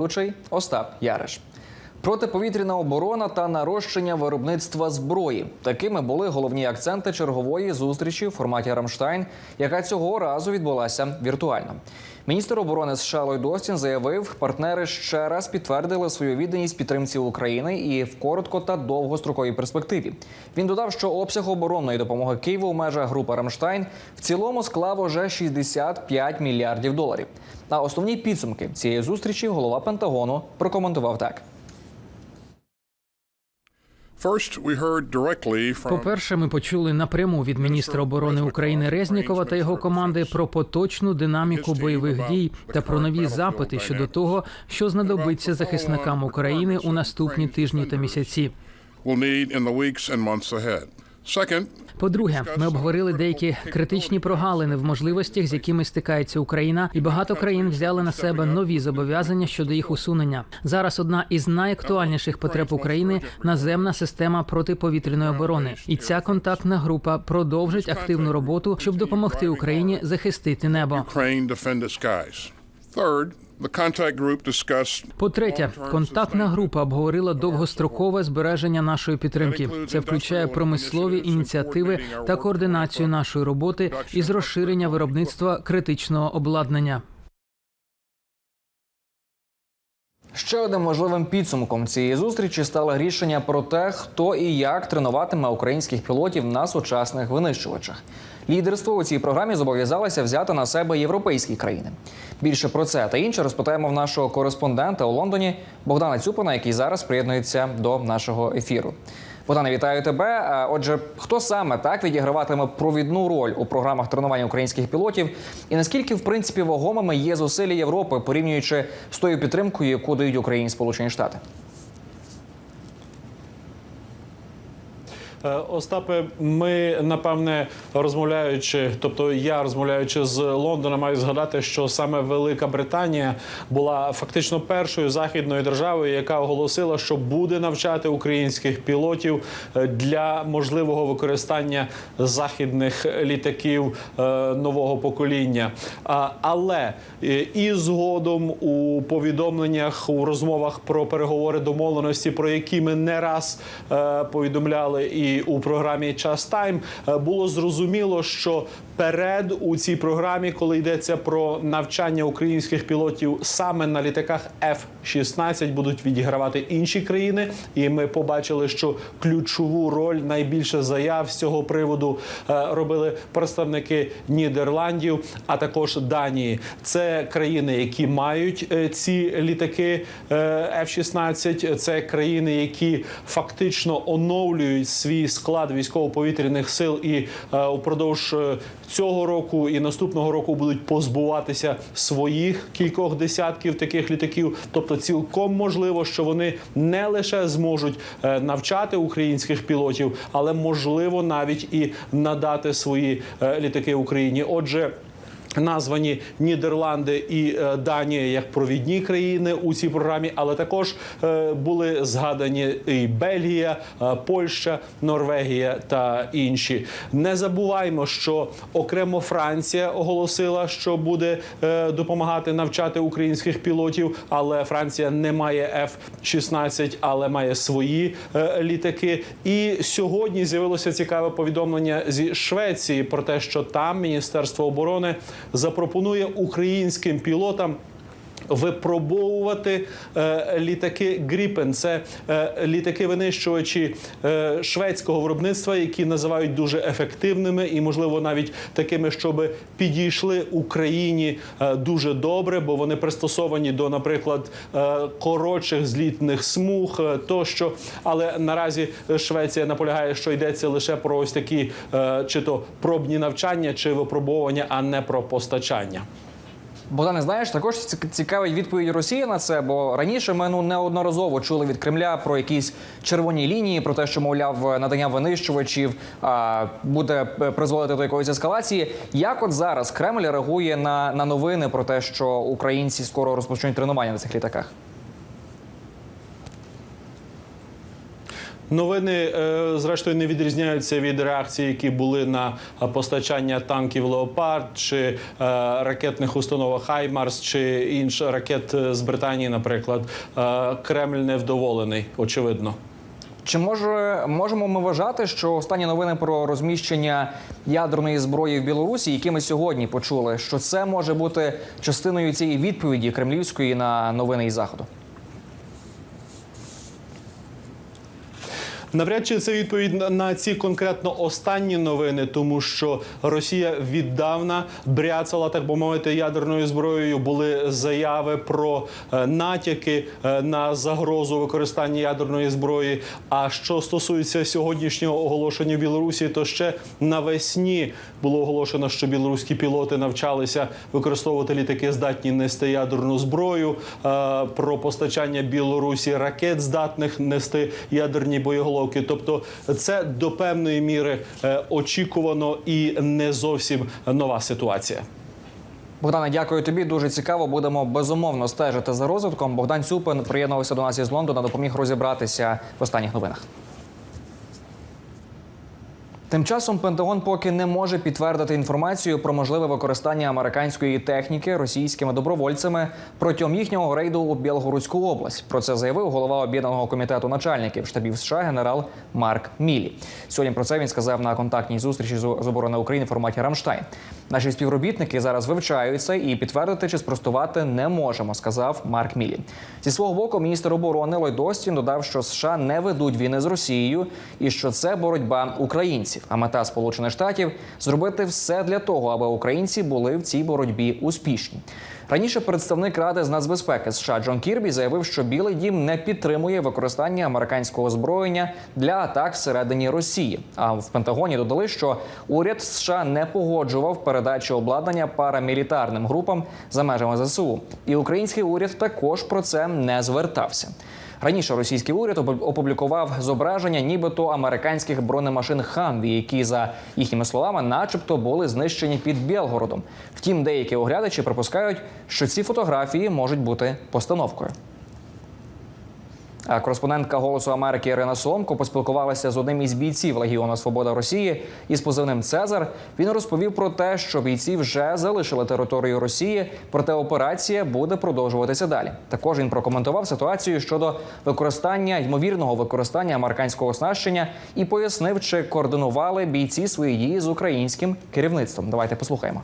Ведучий Остап Яриш. Протиповітряна оборона та нарощення виробництва зброї. Такими були головні акценти чергової зустрічі в форматі Рамштайн, яка цього разу відбулася віртуально. Міністр оборони США Ллойд Остін заявив, партнери ще раз підтвердили свою відданість підтримці України і в коротко та довгостроковій перспективі. Він додав, що обсяг оборонної допомоги Києву у межах групи Рамштайн в цілому склав уже 65 мільярдів доларів. А основні підсумки цієї зустрічі голова Пентагону прокоментував так. По-перше, ми почули напряму від міністра оборони України Резнікова та його команди про поточну динаміку бойових дій та про нові запити щодо того, що знадобиться захисникам України у наступні тижні та місяці. По-друге, ми обговорили деякі критичні прогалини в можливостях, з якими стикається Україна, і багато країн взяли на себе нові зобов'язання щодо їх усунення. Зараз одна із найактуальніших потреб України наземна система протиповітряної оборони, і ця контактна група продовжить активну роботу, щоб допомогти Україні захистити небо. Third, the contact group discussed По-третє, контактна група обговорила довгострокове збереження нашої підтримки. Це включає промислові ініціативи та координацію нашої роботи із розширення виробництва критичного обладнання. Ще одним важливим підсумком цієї зустрічі стало рішення про те, хто і як тренуватиме українських пілотів на сучасних винищувачах. Лідерство у цій програмі зобов'язалися взяти на себе європейські країни. Більше про це та інше розпитаємо в нашого кореспондента у Лондоні Богдана Цюпина, який зараз приєднується до нашого ефіру. Богдане, вітаю тебе. Отже, хто саме так відіграватиме провідну роль у програмах тренування українських пілотів, і наскільки в принципі вагомими є зусилля Європи, порівнюючи з тою підтримкою, яку дають Україні Сполучені Штати? Остапе, ми напевне розмовляючи, тобто я розмовляючи з Лондона, маю згадати, що саме Велика Британія була фактично першою західною державою, яка оголосила, що буде навчати українських пілотів е, для можливого використання західних літаків е, нового покоління. Але е, і згодом у повідомленнях у розмовах про переговори домовленості, про які ми не раз е, повідомляли і у програмі Час Тайм, е, було зрозуміло, що перед у цій програмі, коли йдеться про навчання українських пілотів саме на літаках F-16, будуть відігравати інші країни. І ми побачили, що ключову роль найбільше заяв з цього приводу е, робили представники Нідерландів, а також Данії. Це країни, які мають е, ці літаки е, F-16. Це країни, які фактично оновлюють свій склад військово-повітряних сил і е, упродовж е, цього року і наступного року будуть позбуватися своїх кількох десятків таких літаків. Тобто, цілком можливо, що вони не лише зможуть е, навчати українських пілотів, але можливо навіть і надати свої е, літаки Україні. Отже. Названі Нідерланди і е, Данія як провідні країни у цій програмі, але також е, були згадані і Бельгія, е, Польща, Норвегія та інші. Не забуваймо, що окремо Франція оголосила, що буде допомагати навчати українських пілотів, але Франція не має F-16, але має свої літаки. І сьогодні з'явилося цікаве повідомлення зі Швеції про те, що там Міністерство оборони запропонує українським пілотам. Випробовувати е, літаки Гріпен. Це е, літаки винищувачі е, шведського виробництва, які називають дуже ефективними і, можливо, навіть такими, щоб підійшли Україні дуже добре, бо вони пристосовані до, наприклад, коротших злітних смуг тощо. Але наразі Швеція наполягає, що йдеться лише про ось такі чи то пробні навчання, чи випробовування, а не про постачання. Богдане, знаєш, також ці- цікавить відповідь Росії на це, бо раніше ми ну неодноразово чули від Кремля про якісь червоні лінії, про те, що мовляв надання винищувачів а, буде призводити до якоїсь ескалації. Як от зараз Кремль реагує на, на новини про те, що українці скоро розпочнуть тренування на цих літаках? Новини, е, зрештою, не відрізняються від реакцій, які були на постачання танків Леопард чи е, ракетних установок Хаймарс чи інших ракет з Британії, наприклад. Е, Кремль невдоволений, очевидно. Чи може можемо ми вважати, що останні новини про розміщення ядерної зброї в Білорусі, які ми сьогодні почули, що це може бути частиною цієї відповіді кремлівської на новини із заходу? Навряд чи це відповідь на- ці конкретно останні новини, тому що Росія віддавна бряцала, так би мовити, ядерною зброєю. Були заяви про е, натяки е, на загрозу використання ядерної зброї. А що стосується сьогоднішнього оголошення Білорусі, то ще навесні було оголошено, що білоруські пілоти навчалися використовувати літаки, здатні нести ядерну зброю. е, Про постачання Білорусі ракет, здатних нести ядерні боєголовки. Тобто, це до певної міри е, очікувано і не зовсім нова ситуація. Богдане, дякую тобі. Дуже цікаво. Будемо безумовно стежити за розвитком. Богдан Цюпин приєднувався до нас із Лондона, допоміг розібратися в останніх новинах. Тим часом Пентагон поки не може підтвердити інформацію про можливе використання американської техніки російськими добровольцями протягом їхнього рейду у Білгородську область. Про це заявив голова об'єднаного комітету начальників штабів США генерал Марк Мілі. Сьогодні про це він сказав на контактній зустрічі з оборони України в форматі Рамштайн. Наші співробітники зараз вивчають це і підтвердити чи спростувати не можемо, сказав Марк Мілі. Зі свого боку, міністр оборони Ллойд Остін додав, що США не ведуть війни з Росією і що це боротьба українців. А мета Сполучених Штатів зробити все для того, аби українці були в цій боротьбі успішні. Раніше представник Ради з нацбезпеки США Джон Кірбі заявив, що Білий Дім не підтримує використання американського озброєння для атак всередині Росії. А в Пентагоні додали, що уряд США не погоджував передачу обладнання парамілітарним групам за межами ЗСУ. І український уряд також про це не звертався. Раніше російський уряд опу- опублікував зображення, нібито американських бронемашин Ханві, які за їхніми словами, начебто, були знищені під Білгородом. Втім, деякі оглядачі припускають, що ці фотографії можуть бути постановкою. Кореспондентка Голосу Америки Ірина Соломко поспілкувалася з одним із бійців Легіону Свобода Росії із позивним Цезар. Він розповів про те, що бійці вже залишили територію Росії, проте операція буде продовжуватися далі. Також він прокоментував ситуацію щодо використання ймовірного використання американського оснащення і пояснив, чи координували бійці свої дії з українським керівництвом. Давайте послухаємо.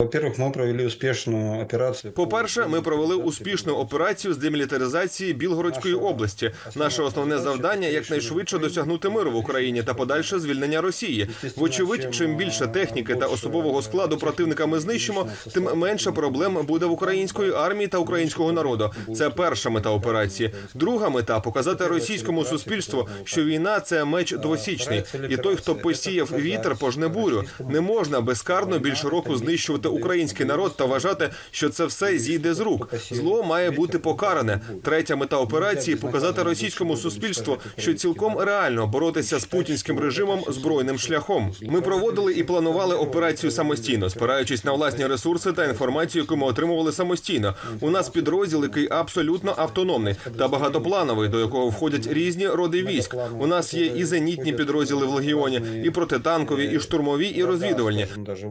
Во-первых, ми провели успішну операцію. По-перше, ми провели успішну операцію з демілітаризації Білгородської області. Наше основне завдання якнайшвидше досягнути миру в Україні та подальше звільнення Росії. Вочевидь, чим більше техніки та особового складу противника ми знищимо, тим менше проблем буде в української армії та українського народу. Це перша мета операції. Друга мета показати російському суспільству, що війна це меч двосічний, і той, хто посіяв вітер, пожне бурю. Не можна безкарно більше року знищувати український народ та вважати, що це все зійде з рук. Зло має бути покаране. Третя мета операції показати російському суспільству, що цілком реально боротися з путінським режимом збройним шляхом. Ми проводили і планували операцію самостійно, спираючись на власні ресурси та інформацію, яку ми отримували самостійно. У нас підрозділ, який абсолютно автономний та багатоплановий, до якого входять різні роди військ. У нас є і зенітні підрозділи в легіоні, і протитанкові, і штурмові, і розвідувальні.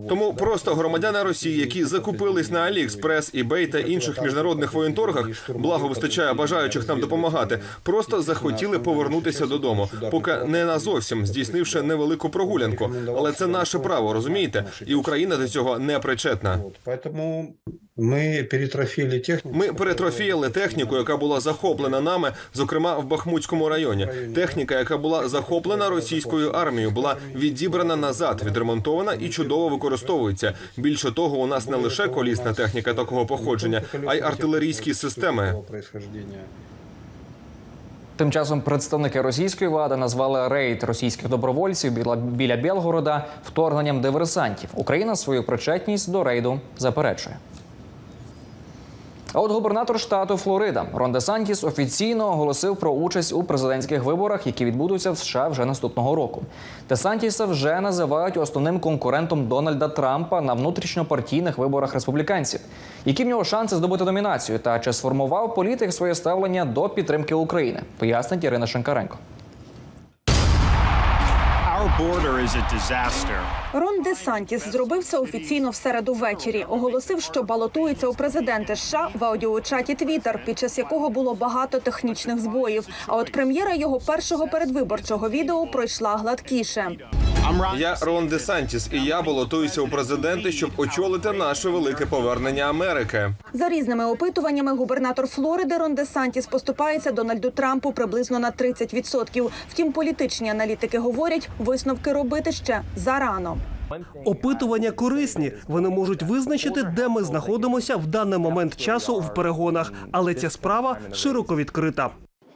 Тому просто громадяни Росії, які закупились на Аліекспрес, eBay та інших міжнародних воєнторгах, благо вистачає бажаючих нам допомагати, просто захотіли повернутися додому, поки не назовсім здійснивши невелику прогулянку. Але це наше право, розумієте? І Україна до цього не причетна. Ми перетрофіли техніку. Ми перетрофіяли техніку, яка була захоплена нами, зокрема в Бахмутському районі. Техніка, яка була захоплена російською армією, була відібрана назад, відремонтована і чудово використовується. Більше того, у нас не лише колісна техніка такого походження, а й артилерійські системи. Тим часом представники російської влади назвали рейд російських добровольців біля, біля Білгорода вторгненням диверсантів. Україна свою причетність до рейду заперечує. А от губернатор штату Флорида Рон Де Сантіс офіційно оголосив про участь у президентських виборах, які відбудуться в США вже наступного року. Де Сантіса вже називають основним конкурентом Дональда Трампа на внутрішньопартійних виборах республіканців. Які в нього шанси здобути номінацію та чи сформував політик своє ставлення до підтримки України? Пояснить Ірина Шенкаренко. Рон Де Сантіс зробив це офіційно в середу ввечері. Оголосив, що балотується у президенти США в аудіочаті Твіттер, під час якого було багато технічних збоїв. А от прем'єра його першого передвиборчого відео пройшла гладкіше. Я Рон Де Сантіс, і я балотуюся у президенти, щоб очолити наше велике повернення Америки. За різними опитуваннями, губернатор Флориди Рон Де Сантіс поступається Дональду Трампу приблизно на 30%. Втім, політичні аналітики говорять, висновки робити ще зарано. Опитування корисні. Вони можуть визначити, де ми знаходимося в даний момент часу в перегонах, але ця справа широко відкрита.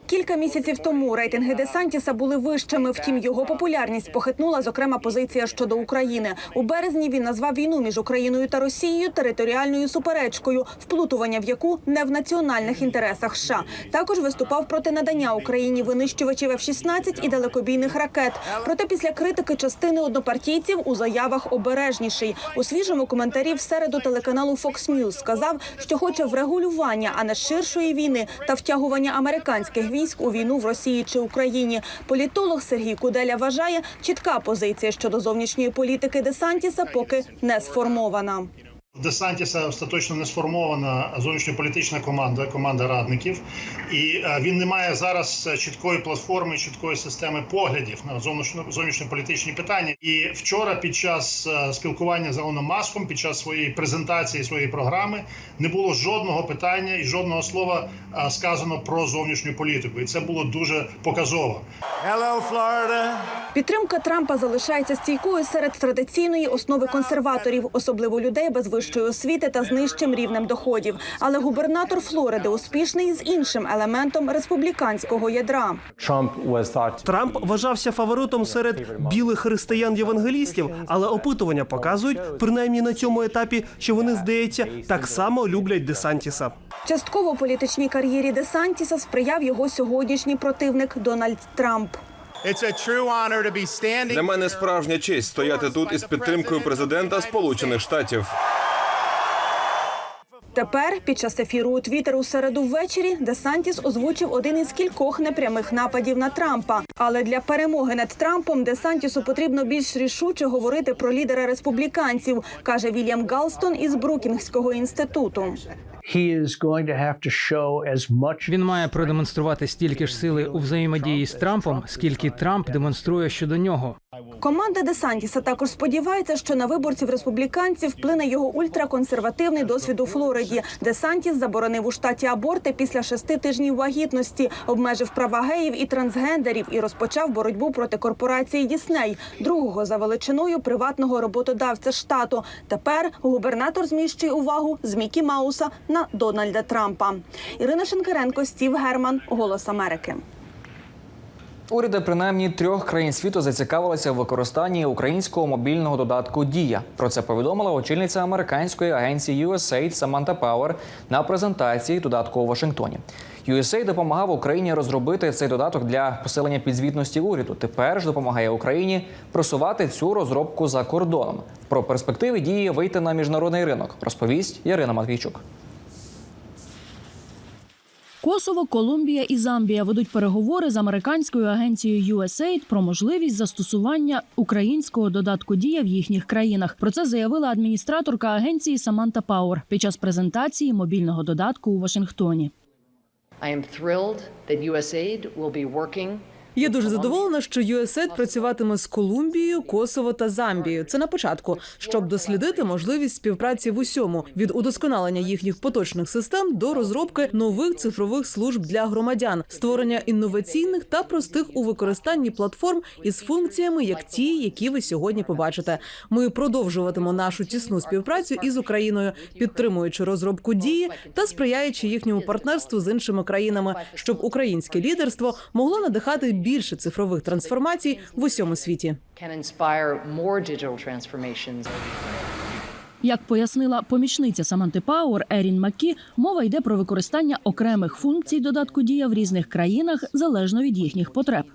Кілька місяців тому рейтинги Десантіса були вищими. Втім, його популярність похитнула зокрема позиція щодо України. У березні він назвав війну між Україною та Росією територіальною суперечкою, вплутування в яку не в національних інтересах США. Також виступав проти надання Україні винищувачів F-16 і далекобійних ракет. Проте після критики частини однопартійців у заявах обережніший. У свіжому коментарі в середу телеканалу Fox News сказав, що хоче врегулювання, а не ширшої війни та втягування американських військ у війну в Росії чи Україні. Політолог Сергій Куделя вважає, чітка позиція щодо зовнішньої політики Десантіса поки не сформована. Десантіса остаточно не сформована зовнішньополітична команда, команда радників, і е, він не має зараз е, чіткої платформи, чіткої системи поглядів на зовнішньо- зовнішньополітичні питання. І вчора, під час е, спілкування з Елоном Маском, під час своєї презентації своєї програми, не було жодного питання і жодного слова сказано про зовнішню політику, і це було дуже показово. Hello, Florida. Підтримка Трампа залишається стійкою серед традиційної основи консерваторів, особливо людей без вищої освіти та з нижчим рівнем доходів. Але губернатор Флориди успішний з іншим елементом республіканського ядра. Трамп вважався фаворитом серед білих християн-євангелістів, але опитування показують, принаймні на цьому етапі, що вони, здається, так само люблять Десантіса. Частково політичній кар'єрі Десантіса сприяв його сьогоднішній противник Дональд Трамп. It's a true honor to be standing. Для мене справжня честь стояти тут із підтримкою президента Сполучених Штатів. Тепер, під час ефіру у Твіттер у середу ввечері, Десантіс озвучив один із кількох непрямих нападів на Трампа. Але для перемоги над Трампом Десантісу потрібно більш рішуче говорити про лідера республіканців, каже Вільям Галстон із Брукінгського інституту. Він має продемонструвати стільки ж сили у взаємодії з Трампом, скільки Трамп демонструє щодо нього. Команда Десантіса також сподівається, що на виборців республіканців вплине його ультраконсервативний досвід у Флориді. Десантіс заборонив у штаті аборти після шести тижнів вагітності, обмежив права геїв і трансгендерів і розпочав боротьбу проти корпорації Дісней, другого за величиною приватного роботодавця штату. Тепер губернатор зміщує увагу з Мікі Мауса на Дональда Трампа. Ірина Шенкаренко, Стів Герман, Голос Америки. Уряди принаймні трьох країн світу зацікавилися в використанні українського мобільного додатку Дія. Про це повідомила очільниця американської агенції USAID Саманта Пауер на презентації додатку у Вашингтоні. USAID допомагав Україні розробити цей додаток для посилення підзвітності уряду. Тепер ж допомагає Україні просувати цю розробку за кордоном. Про перспективи дії вийти на міжнародний ринок розповість Ярина Матвійчук. Косово, Колумбія і Замбія ведуть переговори з американською агенцією USAID про можливість застосування українського додатку дія в їхніх країнах. Про це заявила адміністраторка агенції Саманта Пауер під час презентації мобільного додатку у Вашингтоні. I am thrilled that USAID will be working Я дуже задоволена, що USAID працюватиме з Колумбією, Косово та Замбією. Це на початку, щоб дослідити можливість співпраці в усьому від удосконалення їхніх поточних систем до розробки нових цифрових служб для громадян, створення інноваційних та простих у використанні платформ із функціями, як ті, які ви сьогодні побачите. Ми продовжуватимо нашу тісну співпрацю із Україною, підтримуючи розробку дії та сприяючи їхньому партнерству з іншими країнами, щоб українське лідерство могло надихати більше цифрових трансформацій в усьому світі. Як пояснила помічниця Саманти Пауер Ерін Маккі, мова йде про використання окремих функцій додатку дія в різних країнах залежно від їхніх потреб.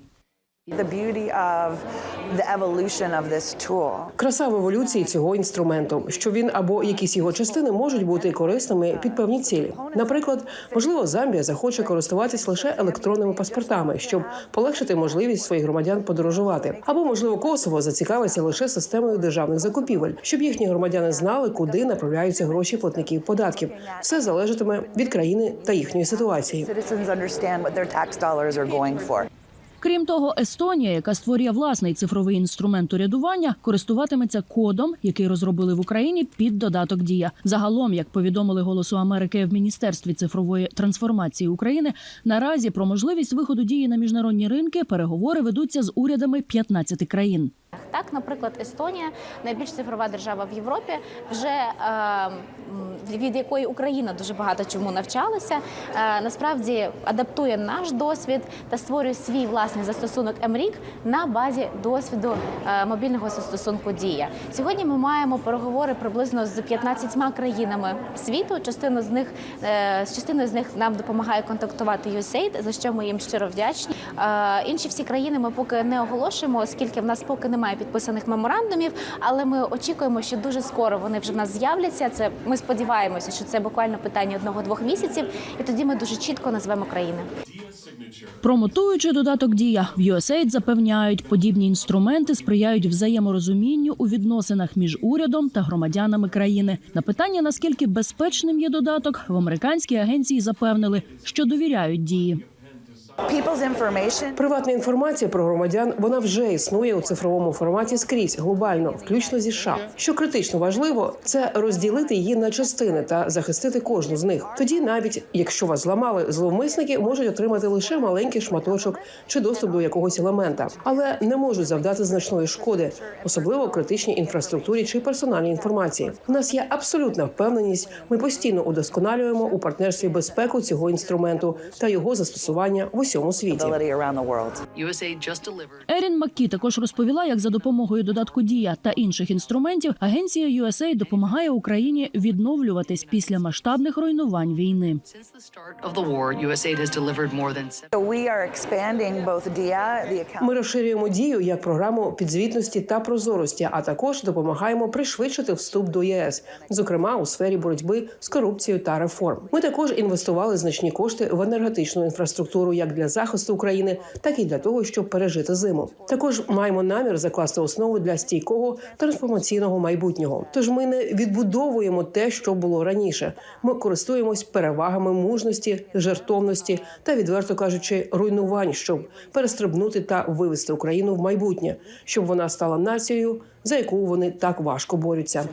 Краса в еволюції цього інструменту, що він або якісь його частини можуть бути корисними під певні цілі. Наприклад, можливо, Замбія захоче користуватись лише електронними паспортами, щоб полегшити можливість своїх громадян подорожувати. Або можливо Косово зацікавиться лише системою державних закупівель, щоб їхні громадяни знали, куди направляються гроші платників податків. Все залежатиме від країни та їхньої ситуації. Крім того, Естонія, яка створює власний цифровий інструмент урядування, користуватиметься кодом, який розробили в Україні під додаток Дія. Загалом, як повідомили голосу Америки в міністерстві цифрової трансформації України, наразі про можливість виходу дії на міжнародні ринки переговори ведуться з урядами 15 країн. Так, наприклад, Естонія, найбільш цифрова держава в Європі, вже е, від якої Україна дуже багато чому навчалася, е, насправді адаптує наш досвід та створює свій власний застосунок МРІК на базі досвіду е, мобільного застосунку Дія. Сьогодні ми маємо переговори приблизно з 15 країнами світу. Частину з них е, з частиною з них нам допомагає контактувати USAID, за що ми їм щиро вдячні. Е, Інші всі країни ми поки не оголошуємо, оскільки в нас поки немає підписаних меморандумів. Але ми очікуємо, що дуже скоро вони вже в нас з'являться. Це ми сподіваємося, що це буквально питання одного-двох місяців, і тоді ми дуже чітко назвемо країни. Промотуючи додаток Дія, в USAID запевняють, подібні інструменти сприяють взаєморозумінню у відносинах між урядом та громадянами країни. На питання, наскільки безпечним є додаток, в американській агенції запевнили, що довіряють дії. Приватна інформація про громадян вона вже існує у цифровому форматі скрізь глобально, включно зі США. Що критично важливо, це розділити її на частини та захистити кожну з них. Тоді, навіть якщо вас зламали, зловмисники можуть отримати лише маленький шматочок чи доступ до якогось елемента, але не можуть завдати значної шкоди, особливо критичній інфраструктурі чи персональній інформації. У нас є абсолютна впевненість. Ми постійно удосконалюємо у партнерстві безпеку цього інструменту та його застосування в усьому світі. Ерін Маккі також розповіла, як за допомогою додатку Дія та інших інструментів агенція USAID допомагає Україні відновлюватись після масштабних руйнувань війни. Of the war, USAID has delivered more than So we are expanding both DIA, the account. Ми розширюємо дію як програму підзвітності та прозорості, а також допомагаємо пришвидшити вступ до ЄС, зокрема у сфері боротьби з корупцією та реформ. Ми також інвестували значні кошти в енергетичну інфраструктуру як для захисту України, так і для того, щоб пережити зиму. Також маємо намір закласти основу для стійкого трансформаційного майбутнього. Тож ми не відбудовуємо те, що було раніше. Ми користуємось перевагами мужності, жертовності та, відверто кажучи, руйнувань, щоб перестрибнути та вивести Україну в майбутнє, щоб вона стала нацією, за яку вони так важко борються.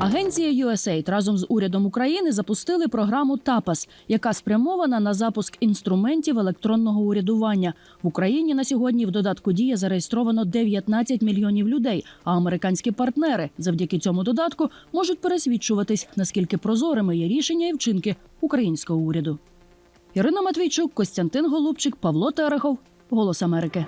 Агенція USAID разом з урядом України запустили програму ТАПАС, яка спрямована на запуск інструментів електронного урядування. В Україні на сьогодні в додатку дія зареєстровано 19 мільйонів людей. А американські партнери завдяки цьому додатку можуть пересвідчуватись, наскільки прозорими є рішення і вчинки українського уряду. Ірина Матвійчук, Костянтин Голубчик, Павло Терехов. Голос Америки.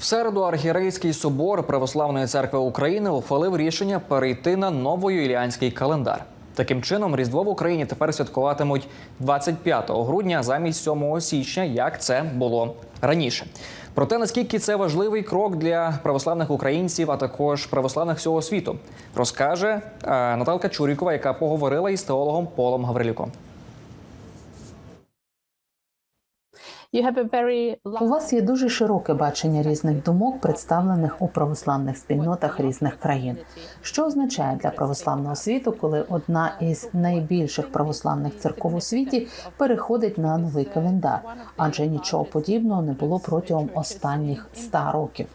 В середу архієрейський собор Православної церкви України ухвалив рішення перейти на новоюліанський календар. Таким чином, Різдво в Україні тепер святкуватимуть 25 грудня замість 7 січня, як це було раніше. Про те, наскільки це важливий крок для православних українців, а також православних всього світу, розкаже е, Наталка Чурікова, яка поговорила із теологом Полом Гаврилюком. У вас є дуже широке бачення різних думок, представлених у православних спільнотах різних країн. Що означає для православного світу, коли одна із найбільших православних церков у світі переходить на новий календар? Адже нічого подібного не було протягом останніх ста років.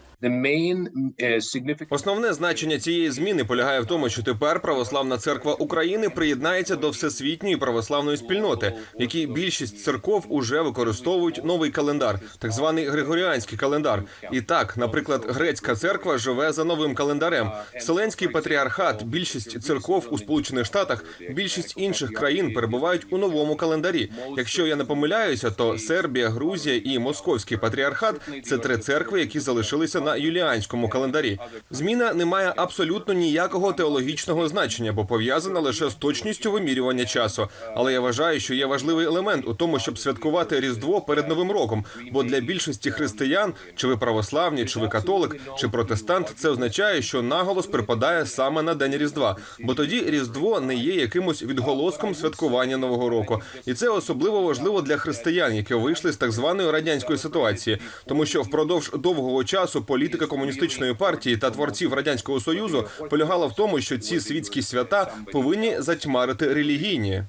Основне значення цієї зміни полягає в тому, що тепер православна церква України приєднається до всесвітньої православної спільноти, в якій більшість церков уже використовують новий календар, так званий григоріанський календар. І так, наприклад, грецька церква живе за новим календарем. Вселенський патріархат, більшість церков у Сполучених Штатах, більшість інших країн перебувають у новому календарі. Якщо я не помиляюся, то Сербія, Грузія і Московський патріархат це три церкви, які залишилися на юліанському календарі. Зміна не має абсолютно ніякого теологічного значення, бо пов'язана лише з точністю вимірювання часу. Але я вважаю, що є важливий елемент у тому, щоб святкувати Різдво перед Новим роком. Бо для більшості християн, чи ви православні, чи ви католик, чи протестант, це означає, що наголос припадає саме на день Різдва. Бо тоді Різдво не є якимось відголоском святкування Нового року, і це особливо важливо для християн, які вийшли з так званої радянської ситуації, тому що впродовж довгого часу політика комуністичної партії та творців радянського союзу полягала в тому, що ці світські свята повинні затьмарити релігійні.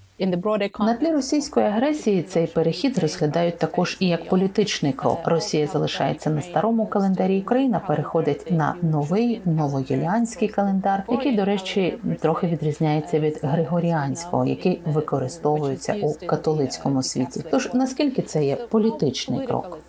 На тлі російської агресії цей перехід розглядають також і як політичний крок. Росія залишається на старому календарі. Україна переходить на новий новоюліанський календар, який, до речі, трохи відрізняється від григоріанського, який використовується у католицькому світі. Тож наскільки це є політичний крок?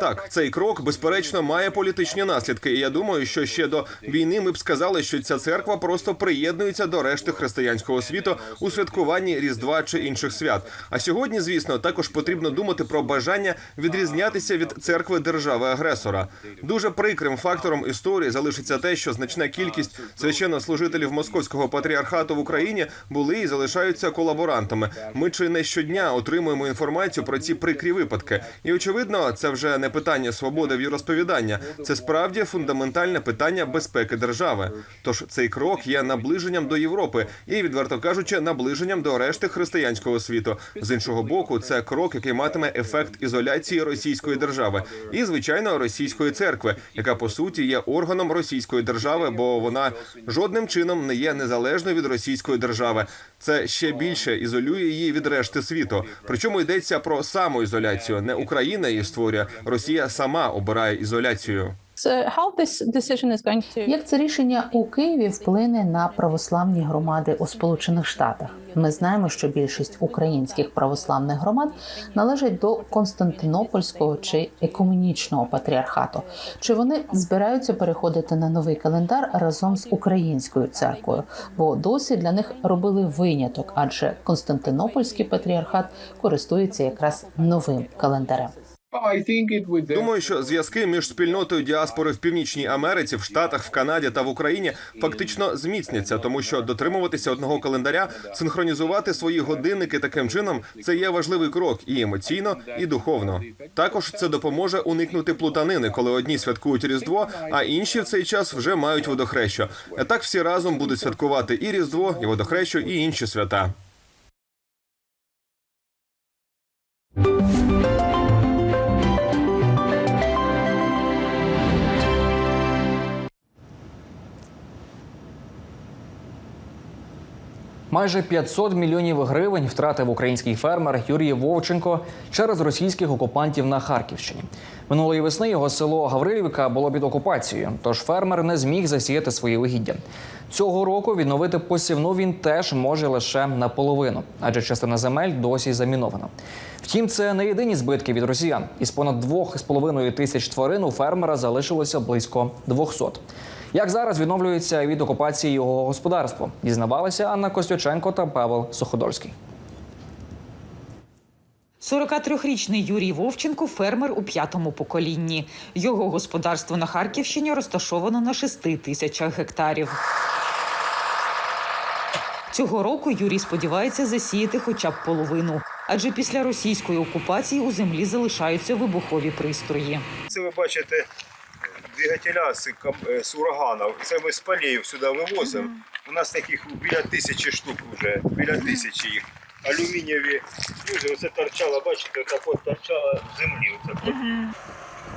Так, цей крок безперечно має політичні наслідки. І я думаю, що ще до війни ми б сказали, що ця церква просто приєднується до решти християнського світу у святкуванні Різдва чи інших свят. А сьогодні, звісно, також потрібно думати про бажання відрізнятися від церкви держави-агресора. Дуже прикрим фактором історії залишиться те, що значна кількість священнослужителів московського патріархату в Україні були і залишаються колаборантами. Ми чи не щодня отримуємо інформацію про ці прикрі випадки, і очевидно, це вже не питання свободи віросповідання. Це справді фундаментальне питання безпеки держави. Тож цей крок є наближенням до Європи і, відверто кажучи, наближенням до решти християнського світу. З іншого боку, це крок, який матиме ефект ізоляції російської держави і, звичайно, російської церкви, яка по суті є органом російської держави, бо вона жодним чином не є незалежною від російської держави. Це ще більше ізолює її від решти світу. Причому йдеться про самоізоляцію. Не Україна її створює, Росія сама обирає ізоляцію. Як це рішення у Києві вплине на православні громади у Сполучених Штатах? Ми знаємо, що більшість українських православних громад належать до Константинопольського чи екуменічного патріархату. Чи вони збираються переходити на новий календар разом з українською церквою? Бо досі для них робили виняток, адже Константинопольський патріархат користується якраз новим календарем. Думаю, що зв'язки між спільнотою діаспори в північній Америці, в Штатах, в Канаді та в Україні фактично зміцняться, тому що дотримуватися одного календаря, синхронізувати свої годинники таким чином це є важливий крок і емоційно, і духовно. Також це допоможе уникнути плутанини, коли одні святкують Різдво, а інші в цей час вже мають водохрещу. А так всі разом будуть святкувати і Різдво, і водохрещу, і інші свята. Майже 500 мільйонів гривень втратив український фермер Юрій Вовченко через російських окупантів на Харківщині. Минулої весни його село Гаврилівка було під окупацією, тож фермер не зміг засіяти свої вигіддя. Цього року відновити посівну він теж може лише наполовину, адже частина земель досі замінована. Втім, це не єдині збитки від росіян. Із понад 2,5 тисяч тварин у фермера залишилося близько 200. Як зараз відновлюється від окупації його господарство? Дізнавалися Анна Костюченко та Павел Суходольський. 43-річний Юрій Вовченко фермер у п'ятому поколінні. Його господарство на Харківщині розташовано на 6 тисячах гектарів. Цього року Юрій сподівається засіяти хоча б половину, адже після російської окупації у землі залишаються вибухові пристрої. Це ви бачите двигателя з, кам- з ураганів. Це ми з полів сюди вивозимо. У нас таких біля тисячі штук вже, біля тисячі їх. Алюмінієві фюзи, оце торчало, бачите, отак от торчало в землі. Отак от.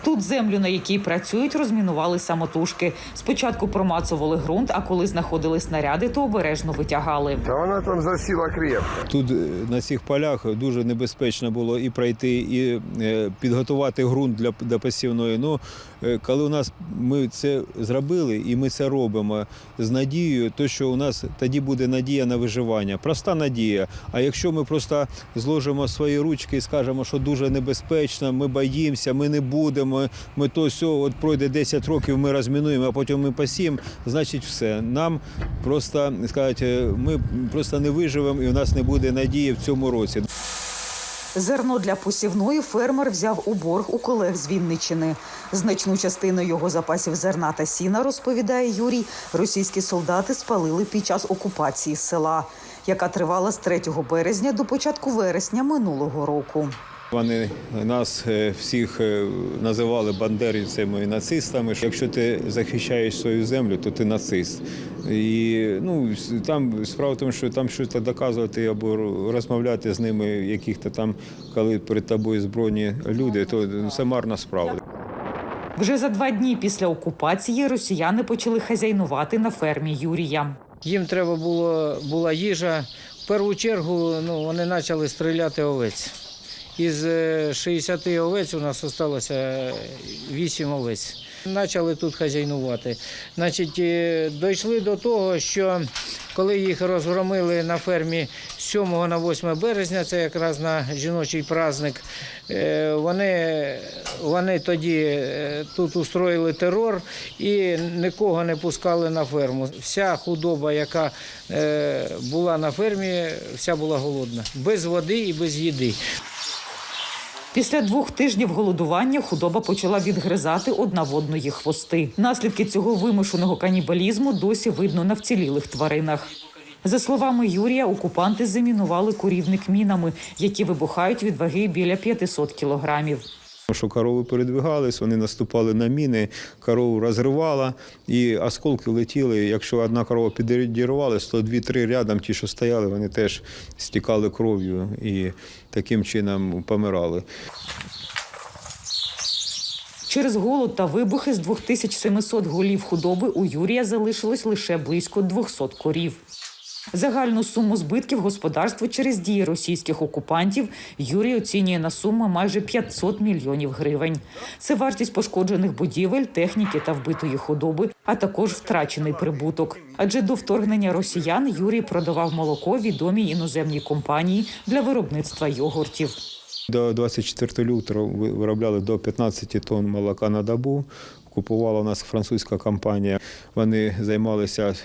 Тут землю, на якій працюють, розмінували самотужки. Спочатку промацували ґрунт, а коли знаходили снаряди, то обережно витягали. Та вона там засіла крепко. Тут е, на цих полях дуже небезпечно було і пройти, і е, підготувати ґрунт для, для посівної. Ну, е, коли у нас ми це зробили і ми це робимо з надією, то що у нас тоді буде надія на виживання, проста надія. А якщо ми просто зложимо свої ручки і скажемо, що дуже небезпечно, ми боїмося, ми не будемо, ми то все, от пройде 10 років, ми розмінуємо, а потім ми посіємо, значить все. Нам просто сказати, ми просто не виживемо і у нас не буде надії в цьому році. Зерно для посівної фермер взяв у борг у колег з Вінничини. Значну частину його запасів зерна та сіна, розповідає Юрій, російські солдати спалили під час окупації села, яка тривала з 3 березня до початку вересня минулого року. Вони нас е, всіх е, називали бандерівцями і нацистами. Якщо ти захищаєш свою землю, то ти нацист. І ну там справа в тому, що там щось доказувати або розмовляти з ними, яких-то там, коли перед тобою збройні люди, то це марна справа. Вже за два дні після окупації росіяни почали хазяйнувати на фермі Юрія. Їм треба було була їжа. В першу чергу ну, вони почали стріляти овець. Із е, 60 овець у нас залишилося 8 овець. Почали тут хазяйнувати. Значить, е, дійшли до того, що коли їх розгромили на фермі з 7 на 8 березня, це якраз на жіночий праздник, е, вони, вони тоді е, тут устроїли терор і нікого не пускали на ферму. Вся худоба, яка е, була на фермі, вся була голодна, без води і без їди. Після двох тижнів голодування худоба почала відгризати одна в хвости. Наслідки цього вимушеного канібалізму досі видно на вцілілих тваринах. За словами Юрія, окупанти замінували курівник мінами, які вибухають від ваги біля 500 кілограмів. Що корови передвигались, вони наступали на міни, корову розривала, і осколки летіли. Якщо одна корова підірвалась, то дві-три рядом ті, що стояли, вони теж стікали кров'ю і таким чином помирали. Через голод та вибухи з 2700 голів худоби у Юрія залишилось лише близько 200 корів. Загальну суму збитків господарства через дії російських окупантів Юрій оцінює на суму майже 500 мільйонів гривень. Це вартість пошкоджених будівель, техніки та вбитої худоби, а також втрачений прибуток. Адже до вторгнення росіян Юрій продавав молоко відомій іноземній компанії для виробництва йогуртів. До 24 лютого виробляли до 15 тонн молока на добу. Купувала у нас французька компанія. Вони займалися,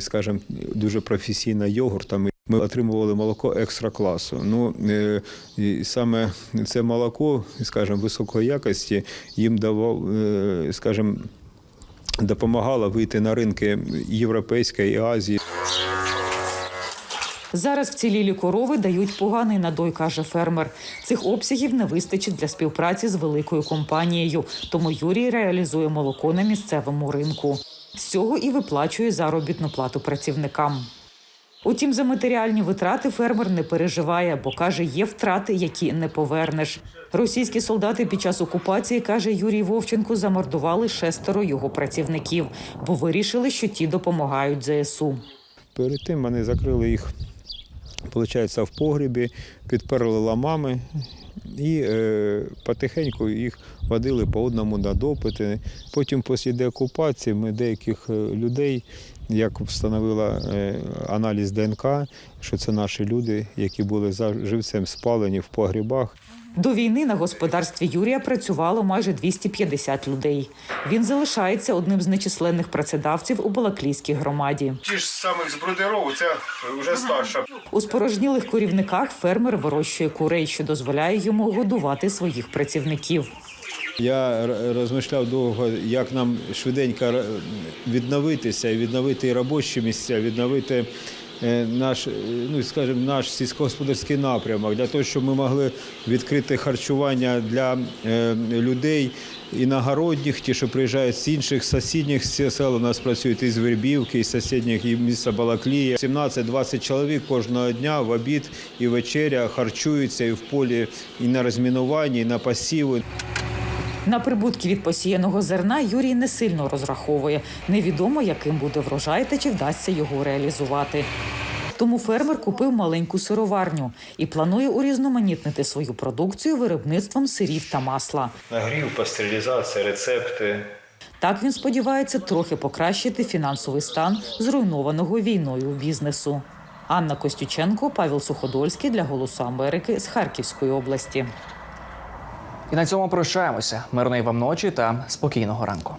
скажімо, дуже професійно йогуртами. Ми отримували молоко екстра класу. Ну е, і саме це молоко, скажімо, високої якості їм давав, е, скажімо, допомагало вийти на ринки Європейської і Азії. Зараз вцілілі корови дають поганий надой, каже фермер. Цих обсягів не вистачить для співпраці з великою компанією. Тому Юрій реалізує молоко на місцевому ринку. З цього і виплачує заробітну плату працівникам. Утім, за матеріальні витрати фермер не переживає, бо каже, є втрати, які не повернеш. Російські солдати під час окупації, каже Юрій Вовченко, замордували шестеро його працівників, бо вирішили, що ті допомагають ЗСУ. Перед тим вони закрили їх, виходить, в погрібі, підперли ламами і е, потихеньку їх водили по одному на допити. Потім, після деокупації, ми деяких е, людей, як встановила е, аналіз ДНК, що це наші люди, які були живцем спалені в погрібах. До війни на господарстві Юрія працювало майже 250 людей. Він залишається одним з нечисленних працедавців у Балаклійській громаді. Ті ж самих з брудеров, це вже старша. У спорожнілих корівниках фермер вирощує курей, що дозволяє йому годувати своїх працівників. Я розмишляв довго, як нам швиденько відновитися, і відновити робочі місця, відновити наш, е, ну скажімо, наш сільськогосподарський напрямок для того, щоб ми могли відкрити харчування для е, людей іногородніх, ті, що приїжджають з інших сусідніх сел. У нас працюють із Вербівки, із сусідніх і міста Балаклія. 17-20 чоловік кожного дня в обід і вечеря харчуються і в полі, і на розмінуванні, і на посіви. На прибутки від посіяного зерна Юрій не сильно розраховує. Невідомо, яким буде врожай та чи вдасться його реалізувати. Тому фермер купив маленьку сироварню і планує урізноманітнити свою продукцію виробництвом сирів та масла. Нагрів, пастерилізація, рецепти. Так він сподівається трохи покращити фінансовий стан зруйнованого війною бізнесу. Анна Костюченко, Павел Суходольський для Голосу Америки з Харківської області. І на цьому прощаємося. Мирної вам ночі та спокійного ранку.